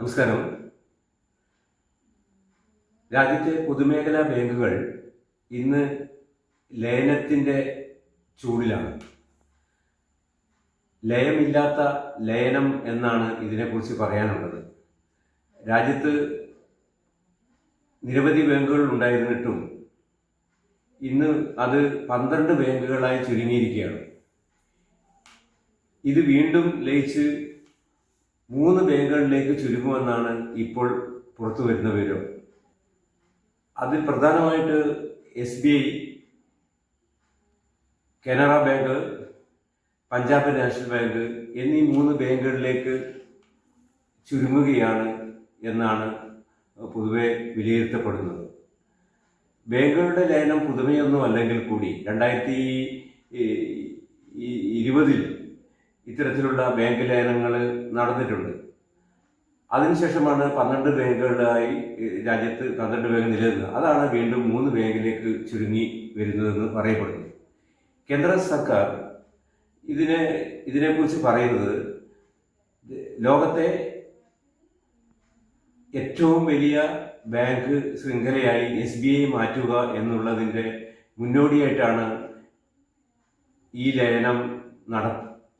നമസ്കാരം. രാജ്യത്തെ പൊതുമേഖലാ ബാങ്കുകൾ ഇന്ന് ലയനത്തിന്റെ ചൂടിലാണ്. ലയമില്ലാത്ത ലയനം എന്നാണ് ഇതിനെക്കുറിച്ച് പറയാനുള്ളത്. രാജ്യത്ത് നിരവധി ബാങ്കുകൾ ഉണ്ടായിരുന്നിട്ടും ഇന്ന് അത് പന്ത്രണ്ട് ബാങ്കുകളായി ചുരുങ്ങിയിരിക്കുകയാണ്. ഇത് വീണ്ടും ലയിച്ച് മൂന്ന് ബാങ്കുകളിലേക്ക് ചുരുങ്ങുമെന്നാണ് ഇപ്പോൾ പുറത്തു വരുന്ന വിവരം. അതിൽ പ്രധാനമായിട്ട് S B I Canara bank Punjab national bank എന്നീ മൂന്ന് ബാങ്കുകളിലേക്ക് ചുരുങ്ങുകയാണ് എന്നാണ് പൊതുവെ വിലയിരുത്തപ്പെടുന്നത്. ബാങ്കുകളുടെ ലയനം പുതുമയൊന്നും അല്ലെങ്കിൽ കൂടി രണ്ടായിരത്തി ഇരുപതിൽ ഇത്തരത്തിലുള്ള ബാങ്ക് ലയനങ്ങൾ നടന്നിട്ടുണ്ട്. അതിനുശേഷമാണ് പന്ത്രണ്ട് ബാങ്കുകളായി രാജ്യത്ത് പന്ത്രണ്ട് ബാങ്ക് നിലനിന്നത്. അതാണ് വീണ്ടും മൂന്ന് ബാങ്കിലേക്ക് ചുരുങ്ങി വരുന്നതെന്ന് പറയപ്പെടുന്നു. കേന്ദ്ര സർക്കാർ ഇതിനെ ഇതിനെക്കുറിച്ച് പറയുന്നത് ലോകത്തെ ഏറ്റവും വലിയ ബാങ്ക് ശൃംഖലയായി എസ് ബി ഐ മാറ്റുക എന്നുള്ളതിന്റെ മുന്നോടിയായിട്ടാണ് ഈ ലയനം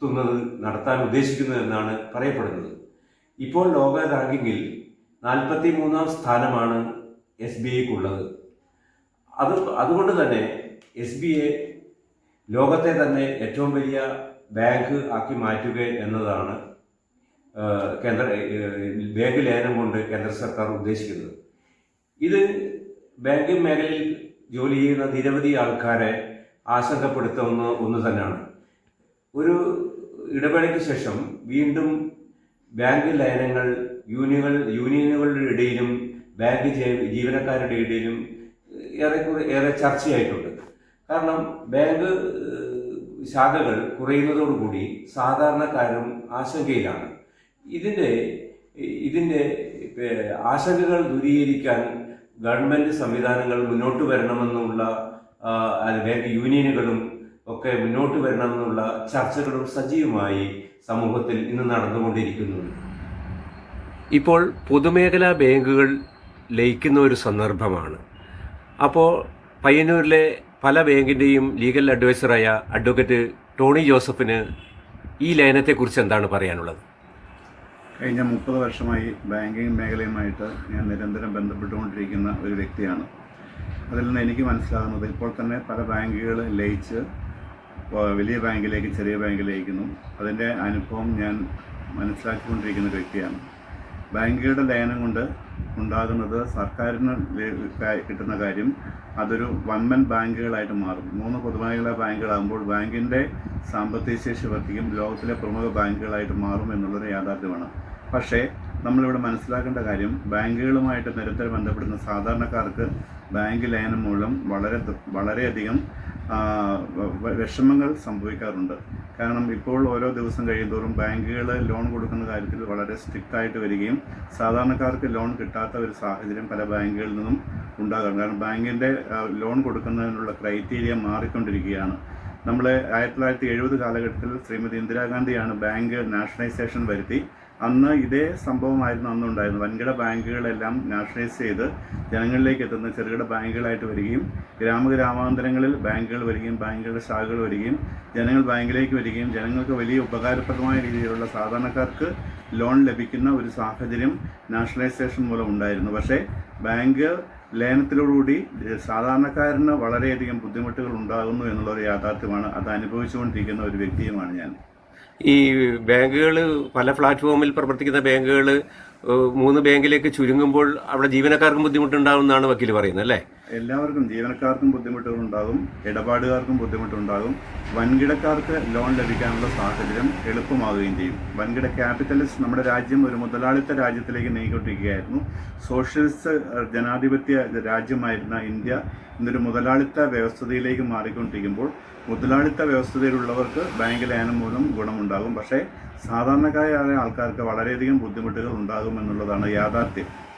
നടത്തുന്നത് നടത്താൻ ഉദ്ദേശിക്കുന്നതെന്നാണ് പറയപ്പെടുന്നത്. ഇപ്പോൾ ലോക റാങ്കിങ്ങിൽ നാൽപ്പത്തി മൂന്നാം സ്ഥാനമാണ് എസ് ബി ഐക്കുള്ളത്. അത് അതുകൊണ്ട് തന്നെ എസ് ബി ഐ ലോകത്തെ തന്നെ ഏറ്റവും വലിയ ബാങ്ക് ആക്കി മാറ്റുക എന്നതാണ് കേന്ദ്ര ബാങ്ക് ലയനം കൊണ്ട് കേന്ദ്ര സർക്കാർ ഉദ്ദേശിക്കുന്നത്. ഇത് ബാങ്കിംഗ് മേഖലയിൽ ജോലി ചെയ്യുന്ന നിരവധി ആൾക്കാരെ ആശങ്കപ്പെടുത്തുന്ന ഒന്ന് തന്നെയാണ്. ഒരു ഇടവേളയ്ക്ക് ശേഷം വീണ്ടും ബാങ്ക് ലയനങ്ങൾ യൂണിയനുകൾ യൂണിയനുകളുടെ ഇടയിലും ബാങ്ക് ജീവനക്കാരുടെ ഇടയിലും ഏറെക്കുറെ ഏറെ ചർച്ചയായിട്ടുണ്ട്. കാരണം ബാങ്ക് ശാഖകൾ കുറയുന്നതോടുകൂടി സാധാരണക്കാരും ആശങ്കയിലാണ്. ഇതിന്റെ ഇതിന്റെ ആശങ്കകൾ ദൂരീകരിക്കാൻ ഗവൺമെന്റ് സംവിധാനങ്ങൾ മുന്നോട്ട് വരണമെന്നുള്ള ബാങ്ക് യൂണിയനുകളും ഒക്കെ മുന്നോട്ട് വരണമെന്നുള്ള ചർച്ചകളും സജീവമായി സമൂഹത്തിൽ ഇന്ന് നടന്നുകൊണ്ടിരിക്കുന്നുണ്ട് ഇപ്പോൾ പൊതുമേഖലാ ബാങ്കുകൾ ലയിക്കുന്ന ഒരു സന്ദർഭമാണ്. അപ്പോൾ പയ്യന്നൂരിലെ പല ബാങ്കിന്റെയും ലീഗൽ അഡ്വൈസറായ അഡ്വക്കേറ്റ് ടോണി ജോസഫിന് ഈ ലയനത്തെക്കുറിച്ച് എന്താണ് പറയാനുള്ളത്? കഴിഞ്ഞ മുപ്പത് വർഷമായി ബാങ്കിങ് മേഖലയുമായിട്ട് ഞാൻ നിരന്തരം ബന്ധപ്പെട്ടുകൊണ്ടിരിക്കുന്ന ഒരു വ്യക്തിയാണ്. അതിൽ നിന്ന് എനിക്ക് മനസ്സിലാകുന്നത് ഇപ്പോൾ തന്നെ പല ബാങ്കുകൾ ലയിച്ച് വലിയ ബാങ്കിലേക്കും ചെറിയ ബാങ്കിലേക്കും അതിന്റെ അനുഭവം ഞാൻ മനസ്സിലാക്കിക്കൊണ്ടിരിക്കുന്ന വ്യക്തിയാണ്. ബാങ്കുകളുടെ ലയനം കൊണ്ട് ഉണ്ടാകുന്നത് സർക്കാരിന് കിട്ടുന്ന കാര്യം അതൊരു വൻമൻ ബാങ്കുകളായിട്ട് മാറും. മൂന്ന് പൊതുമേഖലാ ബാങ്കുകളാകുമ്പോൾ ബാങ്കിന്റെ സാമ്പത്തിക ശേഷി വർദ്ധിക്കും ലോകത്തിലെ പ്രമുഖ ബാങ്കുകളായിട്ട് മാറും എന്നുള്ളത് യാഥാർത്ഥ്യമാണ്. പക്ഷേ നമ്മളിവിടെ മനസ്സിലാക്കേണ്ട കാര്യം ബാങ്കുകളുമായിട്ട് നിരന്തരം ബന്ധപ്പെടുന്ന സാധാരണക്കാർക്ക് ബാങ്ക് ലയനം മൂലം വളരെ വളരെയധികം വിഷമങ്ങൾ സംഭവിക്കാറുണ്ട്. കാരണം ഇപ്പോൾ ഓരോ ദിവസം കഴിയുന്തോറും ബാങ്കുകൾ ലോൺ കൊടുക്കുന്ന കാര്യത്തിൽ വളരെ സ്ട്രിക്റ്റ് ആയിട്ട് വരികയും സാധാരണക്കാർക്ക് ലോൺ കിട്ടാത്ത ഒരു സാഹചര്യം പല ബാങ്കുകളിൽ നിന്നും ഉണ്ടാകാറുണ്ട്. കാരണം ബാങ്കിന്റെ ലോൺ കൊടുക്കുന്നതിനുള്ള ക്രൈറ്റീരിയ മാറിക്കൊണ്ടിരിക്കുകയാണ്. നമ്മൾ ആയിരത്തി തൊള്ളായിരത്തി എഴുപത് കാലഘട്ടത്തിൽ ശ്രീമതി ഇന്ദിരാഗാന്ധിയാണ് ബാങ്ക് നാഷണലൈസേഷൻ വരുത്തി അന്ന് ഇതേ സംഭവമായിരുന്നു അന്ന് ഉണ്ടായിരുന്നത് വൻകിട ബാങ്കുകളെല്ലാം നാഷണലൈസ് ചെയ്ത് ജനങ്ങളിലേക്ക് എത്തുന്ന ചെറുകിട ബാങ്കുകളായിട്ട് വരികയും ഗ്രാമഗ്രാമാന്തരങ്ങളിൽ ബാങ്കുകൾ വരികയും ബാങ്കുകളുടെ ശാഖകൾ വരികയും ജനങ്ങൾ ബാങ്കിലേക്ക് വരികയും ജനങ്ങൾക്ക് വലിയ ഉപകാരപ്രദമായ രീതിയിലുള്ള സാധാരണക്കാർക്ക് ലോൺ ലഭിക്കുന്ന ഒരു സാഹചര്യം നാഷണലൈസേഷൻ മൂലം ഉണ്ടായിരുന്നു. പക്ഷേ ബാങ്ക് ലയനത്തിലോടുകൂടി സാധാരണക്കാരന് വളരെയധികം ബുദ്ധിമുട്ടുകൾ ഉണ്ടാകുന്നു എന്നുള്ള ഒരു യാഥാർത്ഥ്യമാണ് അത് അനുഭവിച്ചുകൊണ്ടിരിക്കുന്ന ഒരു വ്യക്തിയുമാണ് ഞാൻ. ഈ ബാങ്കുകൾ പല പ്ലാറ്റ്ഫോമിൽ പ്രവർത്തിക്കുന്ന ബാങ്കുകൾ മൂന്ന് ബാങ്കിലേക്ക് ചുരുങ്ങുമ്പോൾ അവിടെ ജീവനക്കാർക്കും ബുദ്ധിമുട്ടുണ്ടാവുമെന്നാണ് വക്കീൽ പറയുന്നത് അല്ലേ? എല്ലാവർക്കും ജീവനക്കാർക്കും ബുദ്ധിമുട്ടുകളുണ്ടാകും ഇടപാടുകാർക്കും ബുദ്ധിമുട്ടുണ്ടാകും. വൻകിടക്കാർക്ക് ലോൺ ലഭിക്കാനുള്ള സാഹചര്യം എളുപ്പമാവുകയും ചെയ്യും. വൻകിട ക്യാപിറ്റലിസ്റ്റ് നമ്മുടെ രാജ്യം ഒരു മുതലാളിത്ത രാജ്യത്തിലേക്ക് നീങ്ങിക്കൊണ്ടിരിക്കുകയായിരുന്നു. സോഷ്യലിസ്റ്റ് ജനാധിപത്യ രാജ്യമായിരുന്ന ഇന്ത്യ ഇന്നൊരു മുതലാളിത്ത വ്യവസ്ഥതയിലേക്ക് മാറിക്കൊണ്ടിരിക്കുമ്പോൾ മുതലാളിത്ത വ്യവസ്ഥതയിലുള്ളവർക്ക് ബാങ്ക് ലയനം മൂലം ഗുണമുണ്ടാകും. പക്ഷേ സാധാരണക്കാരായ ആൾക്കാർക്ക് വളരെയധികം ബുദ്ധിമുട്ടുകൾ ഉണ്ടാകുമെന്നുള്ളതാണ് യാഥാർത്ഥ്യം.